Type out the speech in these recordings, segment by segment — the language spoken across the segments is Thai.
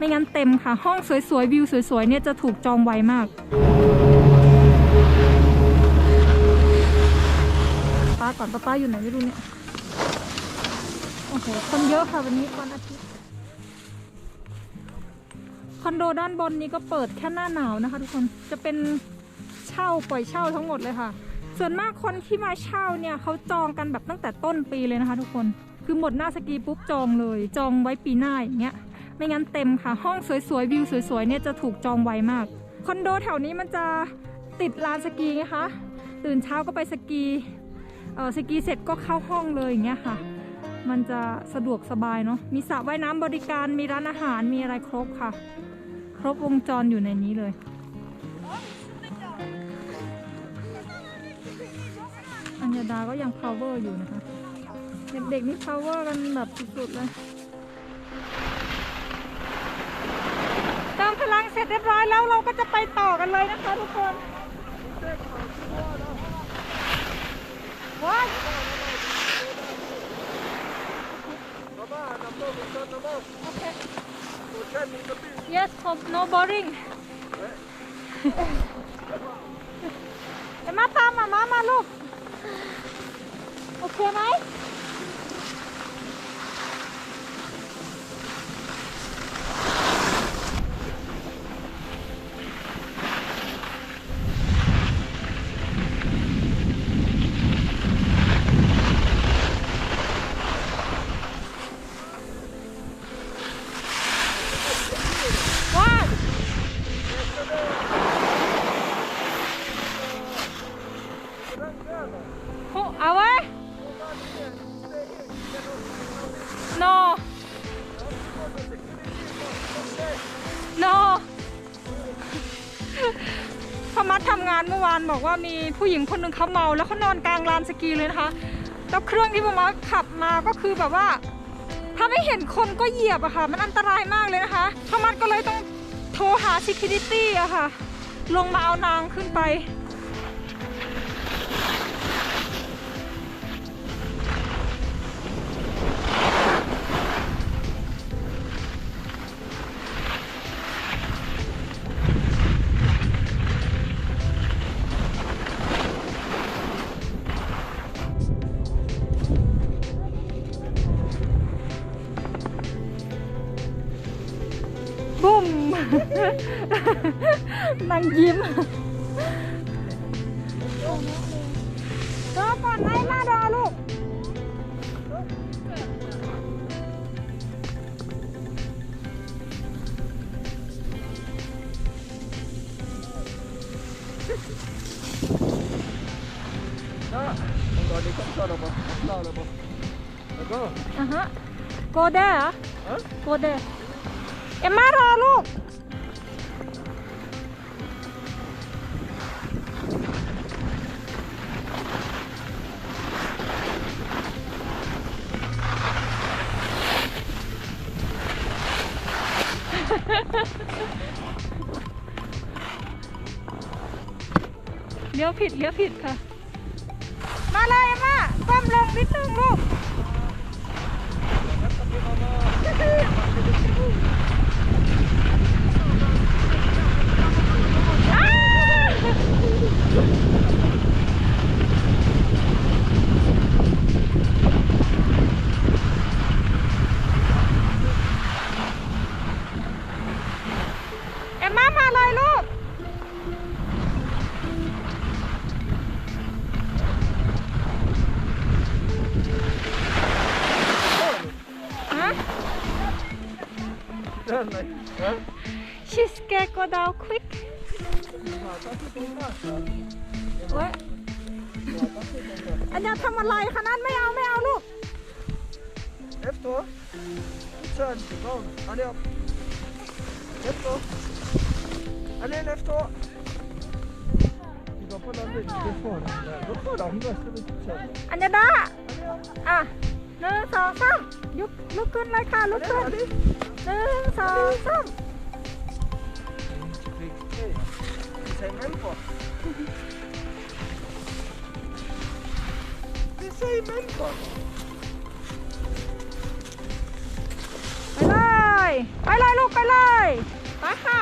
ไม่งั้นเต็มค่ะ ห้องสวยๆ วิวสวยๆ เนี่ยจะถูกจองไวมากป้าก่อนป้าป้าอยู่ไหนไม่รู้เนี่ย โอ้โห คนเยอะค่ะวันนี้วันอาทิตย์ คอนโดด้านบนนี้ก็เปิดแค่หน้าหนาวนะคะ ทุกคน จะเป็นเช่าปล่อยเช่าทั้งหมดเลยค่ะ ส่วนมากคนที่มาเช่าเนี่ยเขาจองกันแบบตั้งแต่ต้นปีเลยนะคะ ทุกคน คือหมดหน้าสกีปุ๊บจองเลย จองไว้ปีหน้าอย่างเงี้ย ไม่งั้นเต็มค่ะ ห้องสวยๆ วิวสวยๆ เนี่ยจะถูกจองไวมาก คอนโดแถวนี้มันจะติดลานสกีไงคะ ตื่นเช้าก็ไปสกีเออสกีเสร็จก็เข้าห้องเลยอย่างเงี้ยค่ะ มันจะสะดวกสบายเนาะ มีสระว่ายน้ำบริการ มีร้านอาหาร มีอะไรครบค่ะ ครบวงจรอยู่ในนี้เลยอัญญาดาก็ยัง power อยู่นะคะ เด็กๆนี่ power กันแบบสุดๆเลย เสร็จเรียบร้อยแล้วเราก็จะไปต่อกันเลยนะคะทุกคนว้าว Okay. Yes, hope no boring. เอ็มมาตามมามามาลูก โอเคไหม พอมาทำงานเมื่อวานบอกว่ามีผู้หญิงคนหนึ่งเขาเมา แล้วเขานอนกลางลานสกีเลยนะคะแล้วเครื่องที่พอมาขับมาก็คือแบบว่า ถ้าไม่เห็นคนก็เหยียบอะค่ะ มันอันตรายมากเลยนะคะพมัดก็เลยต้องโทรหา security อะค่ะ ลงมาเอานางขึ้นไป นางยิ้มรอก่อนไอ้มารอลูก Ja, om du kan köra på. Klara på. Det går. อะฮะโกเด้อะ Ja? โกเดเอ็มมารอลูก ผิดเลี้ยวผิดค่ะ มาเลยมาก้มลงนิดนึงลูกอ้า Den är... Ja? She's scared go down quick โอ๊ยอันนี้ทำอะไรคะนั่นไม่เอาไม่เอาลูก Efter. Sen. Bra. Allez upp. Efter. Allez, efter. Du går på den lite ifrån. Gå på den. Du ska vi köra. อัญญาดาอะหนึ่งสองสาม ยุกลุกขึ้นเลยค่ะลุกขึ้น Allez, หนึ่งสองสาม Riktigt. Vi säger men på. Vi säger men på. ไปเลย ไปเลยลูกไปเลย ไปค่ะ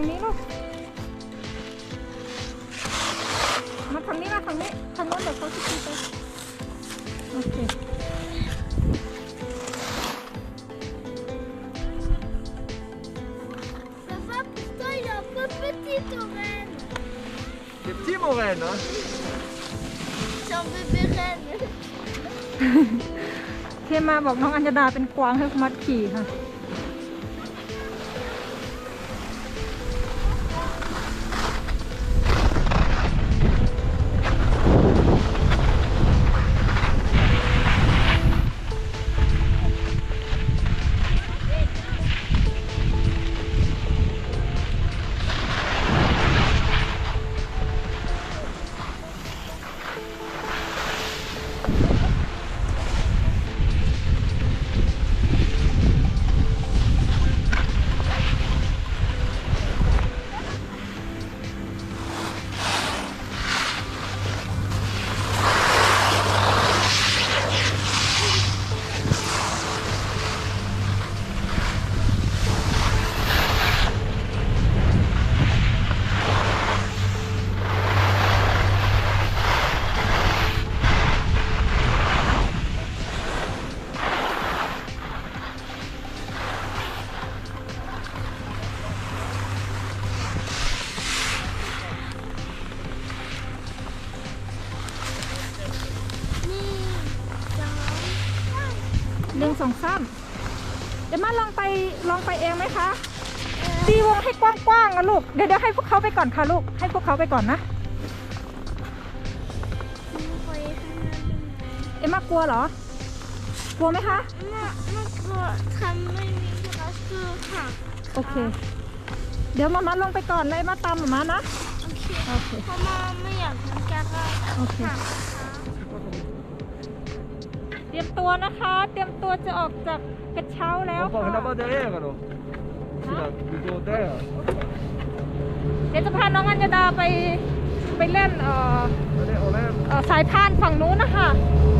าฝั่งนี้ลูก มาฝั่งนี้มาฝั่งนี้ทางโน้นเดี๋ยวเขาจะขี่ไป โอเค Papa, pourtant il est un peu petit ton renne. Des petits moraines, hein C'est un bébé renne. เทมาบอกน้องอัญญดาเป็นกวางให้มัดขี่ค่ะ สองสามเดี๋ยวมาลองไปลองไปเองไหมคะตีวงให้กว้างๆนะลูกเดี๋ยวเดี๋ยวให้พวกเขาไปก่อนค่ะลูกให้พวกเขาไปก่อนนะ Vous voyez เอ็มมากลัวเหรอกลัวไหมคะ Non, non, pour trammer parce que... Enfin, โอเค เดี๋ยวมามาลงไปก่อนเลยมาตามมามานะ ok. โอเค Comment mais il y a un carré. โอเค เตรียมตัวนะคะ เตรียมตัวจะออกจากกระเช้าแล้ว On ค่ะ part là-bas derrière, alors Là, plutôt derrière. เดี๋ยวจะพาน้องอัญญาดาไปไปเล่นเอ่อ Allez, on lève. เอ่อสายพานฝั่งนู้นนะคะม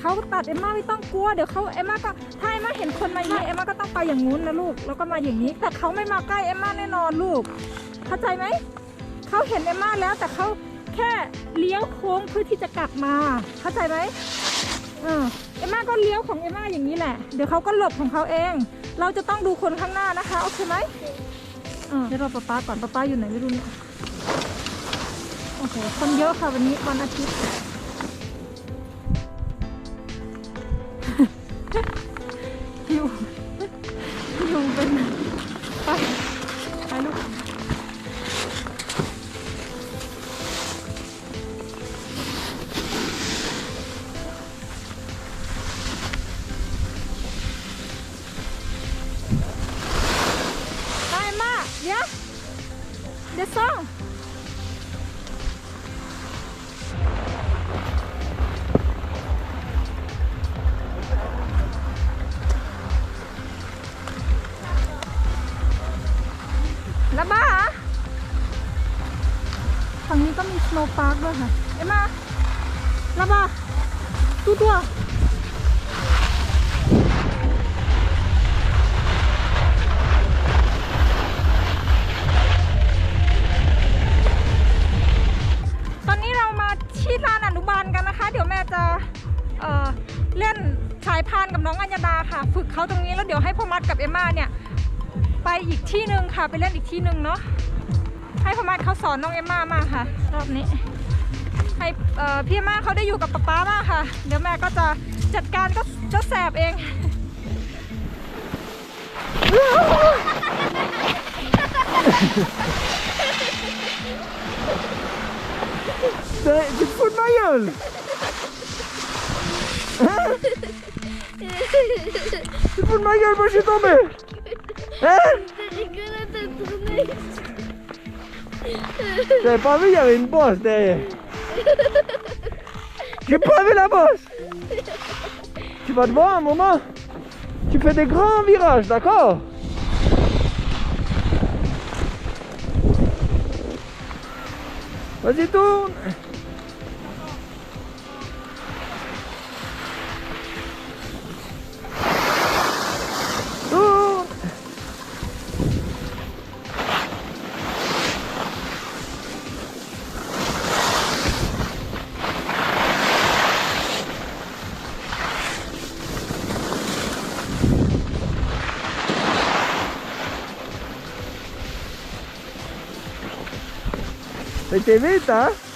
เขาตัดเอ็มมาไม่ต้องกลัวเดี๋ยวเขาเอ็มมาก็ถ้าเอ็มมาเห็นคนมาอย่างนี้เอ็มมาก็ต้องไปอย่างงู้นนะลูกแล้วก็มาอย่างนี้ แต่เขาไม่มาใกล้เอ็มมาแน่นอนลูก เข้าใจไหมเขาเห็นเอ็มมาแล้วแต่เขาแค่เลี้ยวโค้งเพื่อที่จะกลับมา เข้าใจไหมเออเอ็มมาก็เลี้ยวของเอ็มมาอย่างนี้แหละ เดี๋ยวเขาก็หลบของเขาเอง เราจะต้องดูคนข้างหน้านะคะโอเคไหมเออเดี๋ยวเราป๊าป๊าก่อนป๊าป๊าอยู่ไหนไม่รู้เนี่ยโอเคคนเยอะค่ะวันนี้วันอาทิตย์ อ ฝั่งนี้ก็มี snow park ด้วยค่ะ เอ็มมา Là-bas Tout droit ตอนนี้เรามาที่ลานอนุบาลกันนะคะ เดี๋ยวแม่จะเอ่อเล่นสายพานกับน้องอัญญาดาค่ะ ฝึกเขาตรงนี้แล้วเดี๋ยวให้พ่อมัดกับเอ็มมาเนี่ย ไปอีกที่หนึ่งค่ะ ไปเล่นอีกที่หนึ่งเนาะ ให้พ่อมัดเขาสอนน้องเอมมามาค่ะ รอบนี้ ให้เอ่อพี่เอมมาเขาได้อยู่กับป๊าป๊ามากค่ะ เดี๋ยวแม่ก็จะจัดการก็เจ้าแสบเอง T'es- Tu te fous de ma gueule Hein Tu te fous de ma gueule, moi je suis tombé Hein T'as rigolé de tourner. J'avais pas vu, il y avait une bosse derrière. J'ai pas vu la bosse. Tu vas te voir un moment. Tu fais des grands virages, d'accord? Vas-y, tourne. Tentei inventar. Tá?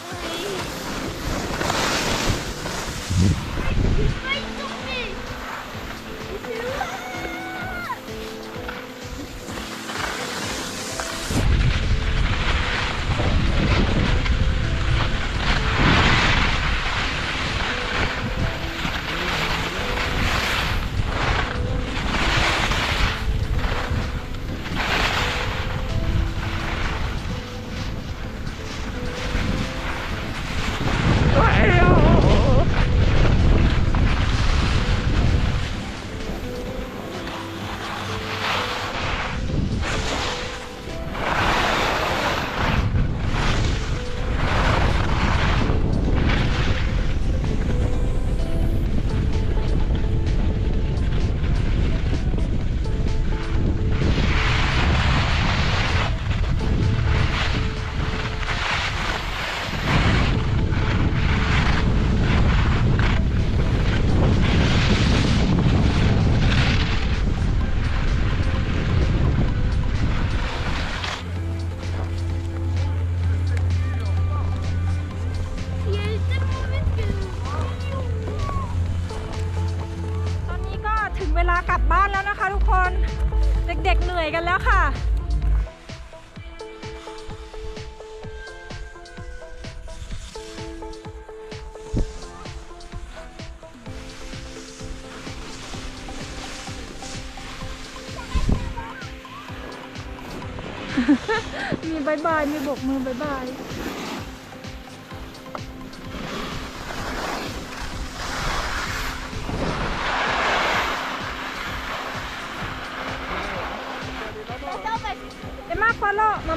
ากลับบ้านแล้วนะคะทุกคนเด็กๆเหนื่อยกันแล้วค่ะ มีบายบาย มีบกมือบายบาย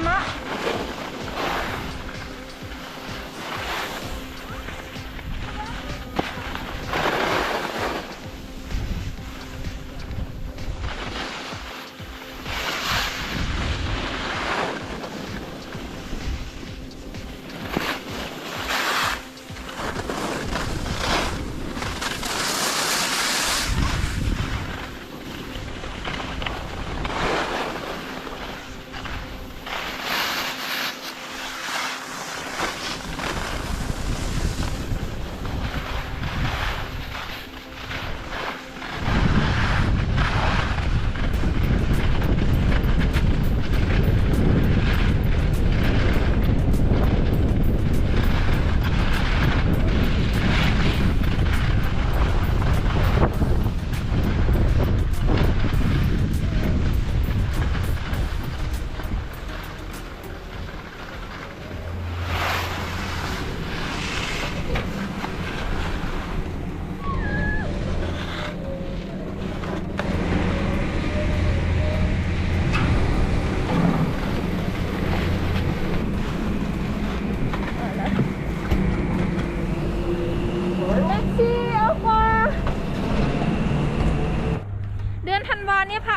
อ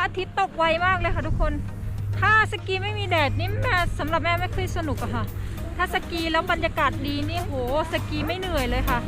ระอาทิตย์ตกไวมากเลยค่ะทุกคน ถ้าสกีไม่มีแดดนี่แม่สำหรับแม่ไม่ค่อยสนุกอะค่ะ ถ้าสกีแล้วบรรยากาศดีนี่โหสกีไม่เหนื่อยเลยค่ะ